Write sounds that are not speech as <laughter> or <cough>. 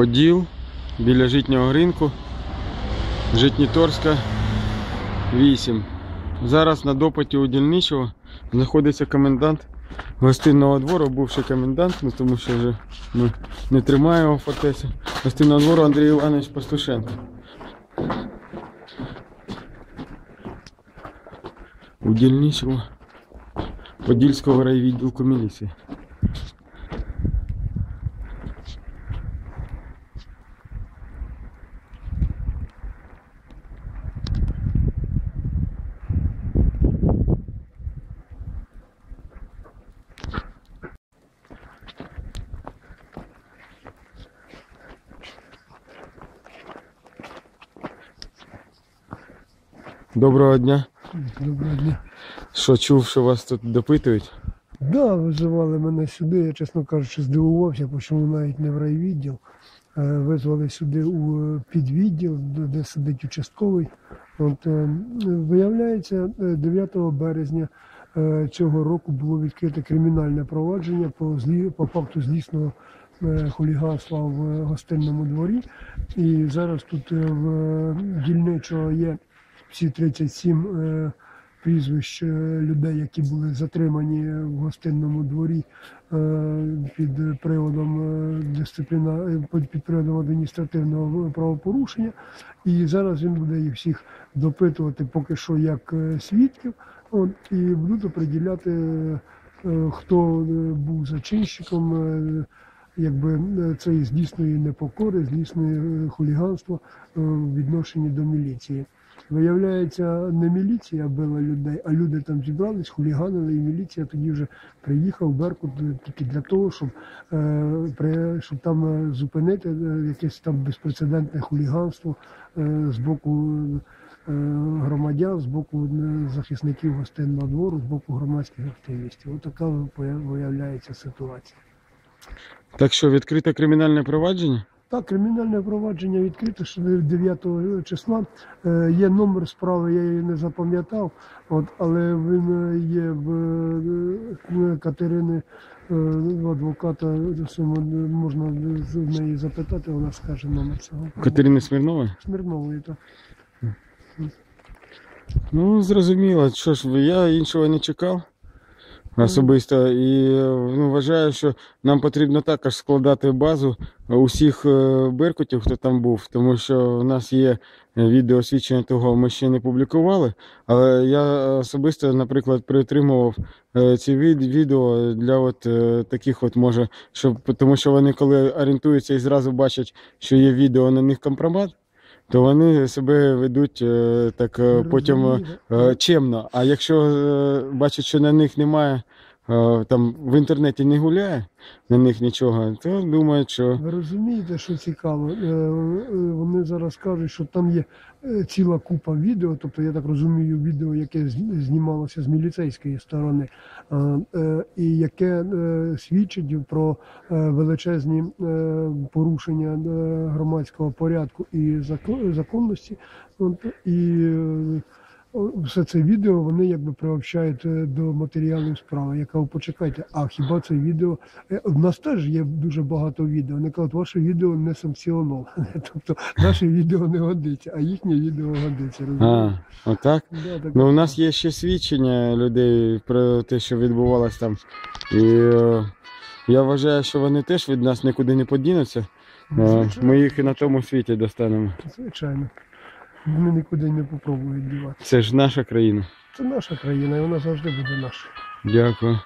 Поділ біля житнього ринку. Житніторська 8. Зараз на допиті у дільничого знаходиться комендант гостинного двору, бувший комендант, ну тому що вже ми не тримаємо фортеці. Гостинного двору Андрій Іванович Пастушенко. У дільничого Подільського райвідділку міліції. Доброго дня. Доброго дня. Що чув, що вас тут допитують? Да, визивали мене сюди. Я, чесно кажучи, здивувався, чому навіть не в райвідділ. Е, Визвали сюди у е, підвідділ, де сидить участковий. От, е, виявляється, е, 9 березня цього року було відкрите кримінальне провадження по, злі, по факту злісного хуліганства в гостинному дворі. І зараз тут в дільничого є всі 37 е, прізвищ е, людей, які були затримані в гостинному дворі е, під приводом дисципліна під приводом адміністративного правопорушення. І зараз він буде їх всіх допитувати поки що як свідків. От, і будуть оприділяти, хто був зачинщиком. Якби е, цієї злісної непокори, злісної хуліганства е, в відношенні до міліції. Виявляється, не міліція била людей, а люди там зібрались, хуліганили, і міліція тоді вже приїхав Беркут е, тільки для того, щоб, е, щоб там е, зупинити якесь там безпрецедентне хуліганство з боку громадян, з боку захисників гостинного двору, з боку громадських активістів. Отака вия- виявляється ситуація. Так що відкрите кримінальне провадження? Так, кримінальне провадження відкрите, що 9 числа Е, є номер справи, я її не запам'ятав, от, але він е, є в е, Катерини адвоката, можна з неї запитати, вона скаже номер цього. Катерини Смірнової? Смірнової, так. Ну, зрозуміло. Що ж, я іншого не чекав особисто. І ну, вважаю, що нам потрібно також складати базу усіх е, беркутів, хто там був, тому що в нас є відеосвідчення того, ми ще не публікували. Але я особисто, наприклад, притримував е, ці від- відео для от е, таких, от може, щоб тому що вони коли орієнтуються і зразу бачать, що є відео на них компромат. То вони себе ведуть е, так е, потім е, чемно. А якщо бачать, що на них немає, там в інтернеті не гуляє на них нічого, то думають, що Ви розумієте, що цікаво? Е, е, Вони зараз кажуть, що там є е, ціла купа відео, тобто я так розумію, відео, яке знімалося з міліцейської сторони, і яке свідчить про величезні порушення громадського порядку і законності. І все це відео вони якби приобщають е, до матеріалів справи. Я кажу, почекайте, а хіба це відео Е, В нас теж є дуже багато відео. Вони кажуть, ваше відео не санкціоноване. <laughs> Тобто наше відео не годиться, а їхнє відео годиться. а, отак. Да, так Ну, у нас є ще свідчення людей про те, що відбувалось там. І е, я вважаю, що вони теж від нас нікуди не подінуться. Е, Ми їх і на тому світі достанемо. Звичайно. Вони нікуди не попробують дівати. Це ж наша країна. Це наша країна, і вона завжди буде наша. Дякую.